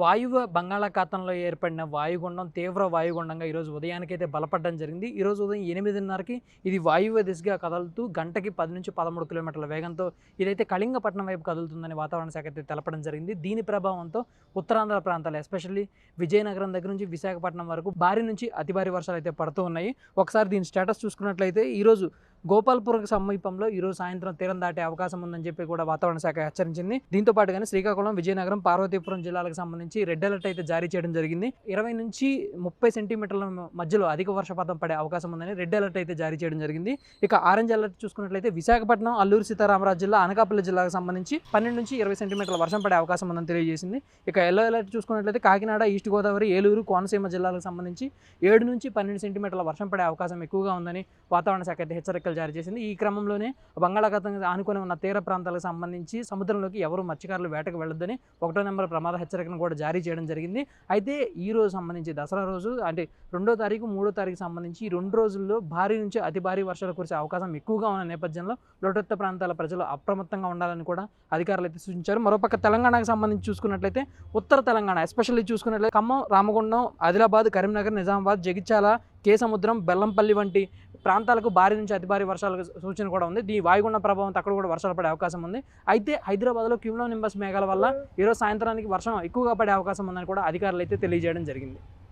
వాయువ్య బంగాళాఖాతంలో ఏర్పడిన వాయుగుండం తీవ్ర వాయుగుండంగా ఈరోజు ఉదయానికైతే బలపడడం జరిగింది. ఈరోజు ఉదయం ఎనిమిదిన్నరకి ఇది వాయువ్య దిశగా కదులుతూ గంటకి పది నుంచి పదమూడు కిలోమీటర్ల వేగంతో ఇదైతే కళింగపట్నం వైపు కదులుతుందని వాతావరణ శాఖ అయితే తెలపడం జరిగింది. దీని ప్రభావంతో ఉత్తరాంధ్ర ప్రాంతాలు ఎస్పెషల్లీ విజయనగరం దగ్గర నుంచి విశాఖపట్నం వరకు భారీ నుంచి అతి భారీ వర్షాలు అయితే పడుతూ ఉన్నాయి. ఒకసారి దీని స్టేటస్ చూసుకున్నట్లయితే ఈరోజు గోపాల్పురం సమీపంలో ఈరోజు సాయంత్రం తీరం దాటే అవకాశం ఉందని చెప్పి కూడా వాతావరణ శాఖ హెచ్చరించింది. దీంతో పాటుగానే శ్రీకాకుళం విజయనగరం పార్వతీపురం జిల్లాలకు సంబంధించి రెడ్ అలర్ట్ అయితే జారీ చేయడం జరిగింది. ఇరవై నుంచి ముప్పై సెంటీమీటర్ల మధ్యలో అధిక వర్షపాతం పడే అవకాశం ఉందని రెడ్ అలర్ట్ అయితే జారీ చేయడం జరిగింది. ఇక ఆరెంజ్ అలర్ట్ చూసుకున్నట్లయితే విశాఖపట్నం అల్లూరు సీతారామరాజు జిల్లా అనకాపల్లి జిల్లాకు సంబంధించి పన్నెండు నుంచి ఇరవై సెంటీమీటర్ల వర్షం పడే అవకాశం ఉందని తెలియజేసింది. ఇక ఎల్లో అలర్ట్ చూసుకున్నట్లయితే కాకినాడ ఈస్ట్ గోదావరి ఏలూరు కోనసీమ జిల్లాలకు సంబంధించి ఏడు నుంచి పన్నెండు సెంటీమీటర్ల వర్షం పడే అవకాశం ఎక్కువగా ఉందని వాతావరణ శాఖ అయితే హెచ్చరికలు జారీ చేసింది. ఈ క్రమంలోనే బంగాళాఖాతం ఆనుకొని ఉన్న తీర ప్రాంతాలకు సంబంధించి సముద్రంలోకి ఎవరు మత్స్యకారులు వేటకు వెళ్ళొద్దని ఒకటో నెంబర్ ప్రమాద హెచ్చరికను కూడా జారీ చేయడం జరిగింది. అయితే ఈ రోజు సంబంధించి దసరా రోజు అంటే రెండో తారీఖు మూడో తారీఖు సంబంధించి ఈ రెండు రోజుల్లో భారీ నుంచి అతి భారీ వర్షాలు కురిసే అవకాశం ఎక్కువగా ఉన్న నేపథ్యంలో లోటత్త ప్రాంతాల ప్రజలు అప్రమత్తంగా ఉండాలని కూడా అధికారులు అయితే సూచించారు. మరోపక్క తెలంగాణకు సంబంధించి చూసుకున్నట్లయితే ఉత్తర తెలంగాణ ఎస్పెషల్లీ చూసుకున్నట్లయితే ఖమ్మం రామగుండం ఆదిలాబాద్ కరీంనగర్ నిజామాబాద్ జగిత్యాల కేసముద్రం బెల్లంపల్లి వంటి ప్రాంతాలకు భారీ నుంచి అతి భారీ వర్షాలకు సూచన కూడా ఉంది. ఈ వాయుగుండ ప్రభావంతో అక్కడ కూడా వర్షాలు పడే అవకాశం ఉంది. అయితే హైదరాబాద్లో క్యూలో నింబస్ మేఘాల వల్ల ఈరోజు సాయంత్రానికి వర్షం ఎక్కువగా పడే అవకాశం ఉందని కూడా అధికారులు అయితే తెలియజేయడం జరిగింది.